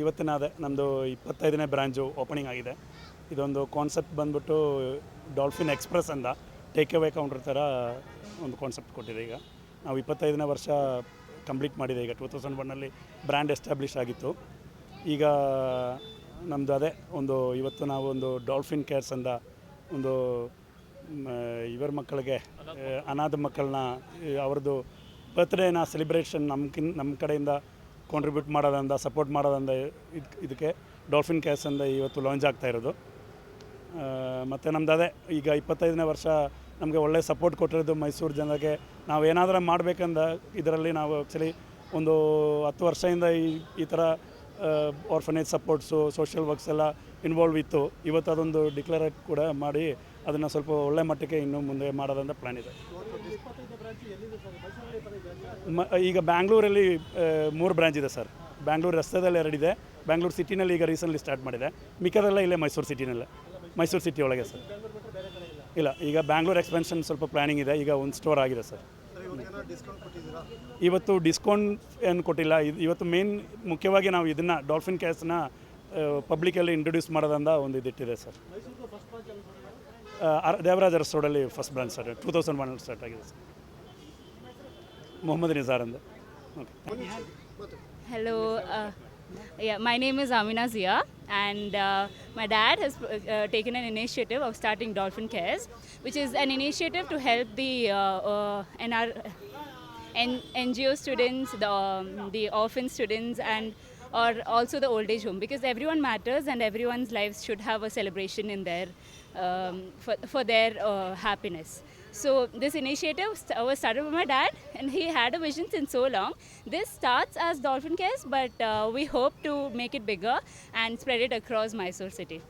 ಇವತ್ತಿನ ಅದೇ ನಮ್ಮದು ಇಪ್ಪತ್ತೈದನೇ ಬ್ರ್ಯಾಂಚು ಓಪನಿಂಗ್ ಆಗಿದೆ. ಇದೊಂದು ಕಾನ್ಸೆಪ್ಟ್ ಬಂದ್ಬಿಟ್ಟು ಡಾಲ್ಫಿನ್ ಎಕ್ಸ್ಪ್ರೆಸ್ ಅಂತ ಟೇಕ್ ಅವೇ ಕೌಂಟರ್ ಥರ ಒಂದು ಕಾನ್ಸೆಪ್ಟ್ ಕೊಟ್ಟಿದೆ ಈಗ. ನಾವು ಇಪ್ಪತ್ತೈದನೇ ವರ್ಷ ಕಂಪ್ಲೀಟ್ ಮಾಡಿದೆ ಈಗ ಟೂ ತೌಸಂಡ್ ಒನ್ನಲ್ಲಿ ಬ್ರ್ಯಾಂಡ್ ಎಸ್ಟಾಬ್ಲಿಷ್ ಆಗಿತ್ತು. ಈಗ ನಮ್ಮದು ಅದೇ ಒಂದು ಇವತ್ತು ನಾವು ಒಂದು ಡಾಲ್ಫಿನ್ ಕೇರ್ಸ್ ಅಂತ ಒಂದು ಇವರ ಮಕ್ಕಳಿಗೆ ಅನಾಥ ಮಕ್ಕಳನ್ನ ಅವ್ರದ್ದು ಬರ್ತ್ಡೇನ ಸೆಲಿಬ್ರೇಷನ್ ನಮ್ಕಿನ್ ನಮ್ಮ ಕಡೆಯಿಂದ ಕಾಂಟ್ರಿಬ್ಯೂಟ್ ಮಾಡೋದಂದ ಸಪೋರ್ಟ್ ಮಾಡೋದಂದ ಇದ್- ಇದಕ್ಕೆ ಡಾಲ್ಫಿನ್ ಕ್ಯಾಸ್ ಅಂದ ಇವತ್ತು ಲಾಂಚ್ ಆಗ್ತಾ ಇರೋದು. ಮತ್ತು ನಮ್ದು ಅದೇ, ಈಗ ಇಪ್ಪತ್ತೈದನೇ ವರ್ಷ ನಮಗೆ ಒಳ್ಳೆ ಸಪೋರ್ಟ್ ಕೊಟ್ಟಿರೋದು ಮೈಸೂರು ಜನರಿಗೆ. ನಾವು ಏನಾದರೂ ಮಾಡಬೇಕಂದ, ಇದರಲ್ಲಿ ನಾವು ಆ್ಯಕ್ಚುಲಿ ಒಂದು ಹತ್ತು ವರ್ಷದಿಂದ ಈ ಈ ಥರ ಆರ್ಫನೇಜ್ ಸಪೋರ್ಟ್ಸು ಸೋಷಿಯಲ್ ವರ್ಕ್ಸ್ ಎಲ್ಲ ಇನ್ವಾಲ್ವ್ ಇತ್ತು. ಇವತ್ತು ಅದೊಂದು ಡಿಕ್ಲೇರ್ ಕೂಡ ಮಾಡಿ ಅದನ್ನು ಸ್ವಲ್ಪ ಒಳ್ಳೆ ಮಟ್ಟಕ್ಕೆ ಇನ್ನು ಮುಂದೆ ಮಾಡೋದಂತ ಪ್ಲ್ಯಾನ್ ಇದೆ. ಮ, ಈಗ ಬ್ಯಾಂಗ್ಳೂರಲ್ಲಿ ಮೂರು ಬ್ರ್ಯಾಂಚ್ ಇದೆ ಸರ್ ಬ್ಯಾಂಗ್ಳೂರು ರಸ್ತೆದಲ್ಲಿ ಎರಡಿದೆ ಬ್ಯಾಂಗ್ಳೂರು ಸಿಟಿನಲ್ಲಿ ಈಗ ರೀಸೆಂಟ್ಲಿ ಸ್ಟಾರ್ಟ್ ಮಾಡಿದೆ. ಮಿಕ್ಕದೆಲ್ಲ ಇಲ್ಲೇ ಮೈಸೂರು ಸಿಟಿನಲ್ಲೇ ಮೈಸೂರು ಸಿಟಿ ಒಳಗೆ ಸರ್ ಇಲ್ಲ, ಈಗ ಬ್ಯಾಂಗ್ಳೂರು ಎಕ್ಸ್ಪೆನ್ಷನ್ ಸ್ವಲ್ಪ ಪ್ಲ್ಯಾನಿಂಗ್ ಇದೆ. ಈಗ ಒಂದು ಸ್ಟೋರ್ ಆಗಿದೆ ಸರ್ ಇವತ್ತು ಡಿಸ್ಕೌಂಟ್ ಏನು ಕೊಟ್ಟಿಲ್ಲ. ಇವತ್ತು ಮೇನ್ ಮುಖ್ಯವಾಗಿ ನಾವು ಇದನ್ನು ಡಾಲ್ಫಿನ್ ಕ್ಯಾಸ್ನ ಪಬ್ಲಿಕಲ್ಲಿ ಇಂಟ್ರೊಡ್ಯೂಸ್ ಮಾಡೋದಂದ ಒಂದು ಇದಿಟ್ಟಿದೆ ಸರ್. ದೇವರಾಜ್ ಅರ್- ದೇವರಾಜ ಅರಸ್ ರೋಡಲ್ಲಿ first branch sir two thousand one start ಆಗಿದೆ ಸರ್. ಮೊಹಮ್ಮದ್ ನಿಜಾರ್ ಅಂತ okay Hello. Yeah, my name is Amina Zia, and uh, my dad has uh, taken an initiative of starting Dolphin Cares, which is an initiative to help the uh, uh, NR, N- NGO students, the, um, the orphan students, and or also the old age home because everyone matters and everyone's lives should have a celebration in their um, for, for their uh, happiness. So this initiative was started by my dad, and he had a vision since so long. This starts as Dolphin Cares, but uh, we hope to make it bigger and spread it across Mysore city.